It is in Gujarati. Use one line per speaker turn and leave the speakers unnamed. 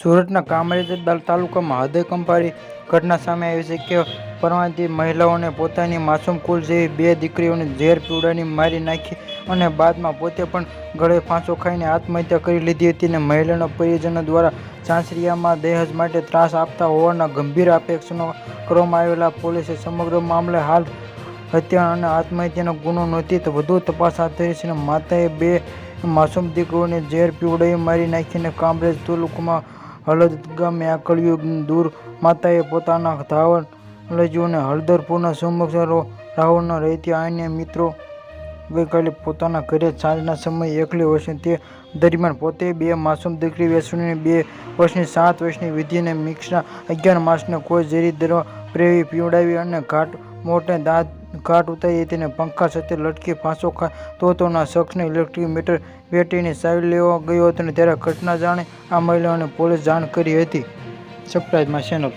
સુરતના કામરેજ તાલુકામાં તાલુકામાં હૃદયકંપારી ઘટના સામે આવી છે કે પરણિત મહિલાઓને પોતાની માસૂમ કુલ જેવી બે દીકરીઓને ઝેર પીવડાની મારી નાખી અને બાદમાં પોતે પણ ગળે ફાંસો ખાઈને આત્મહત્યા કરી લીધી હતી અને મહિલાના પરિજનો દ્વારા ચાંસરિયામાં દહેજ માટે ત્રાસ આપતા હોવાના ગંભીર આક્ષેપો કરવામાં આવેલા પોલીસે સમગ્ર મામલે હાલ હત્યા અને આત્મહત્યાનો ગુનો નોંધી વધુ તપાસ હાથ ધરી છે અને માતાએ બે માસૂમ દીકરીઓને ઝેર પીવડાવી મારી નાખીને કામરેજ તાલુકામાં હળદ ગામે આકળ્યું દૂર માતાએ પોતાના ધાવણ લજ્જુને હળદરપુરના સમક્ષ રાહુલના રહેતી અન્ય મિત્રો ગઈકાલે પોતાના ઘરે સાંજના સમયે એકલી હોય તે દરમિયાન પોતે બે માસૂમ દીકરી વૈષ્ણવીને બે વર્ષની સાત વર્ષની વિધિને મિક્સના અગિયાર માસને કોઈ ઝેરી દરવા પ્રેવી પીવડાવી અને ઘાટ મોટે દાંત ઘાટ ઉતારી તેને પંખા સાથે લટકી ફાંસો ખાતો હતોના શખ્સને ઇલેક્ટ્રિક મીટર વેટીની સાઈડ લેવા ગયો હતો અને ત્યારે ઘટના જાણે આ મહિલાઓને પોલીસ જાણ કરી હતી. સપ્રાઇઝમાં ચેનલ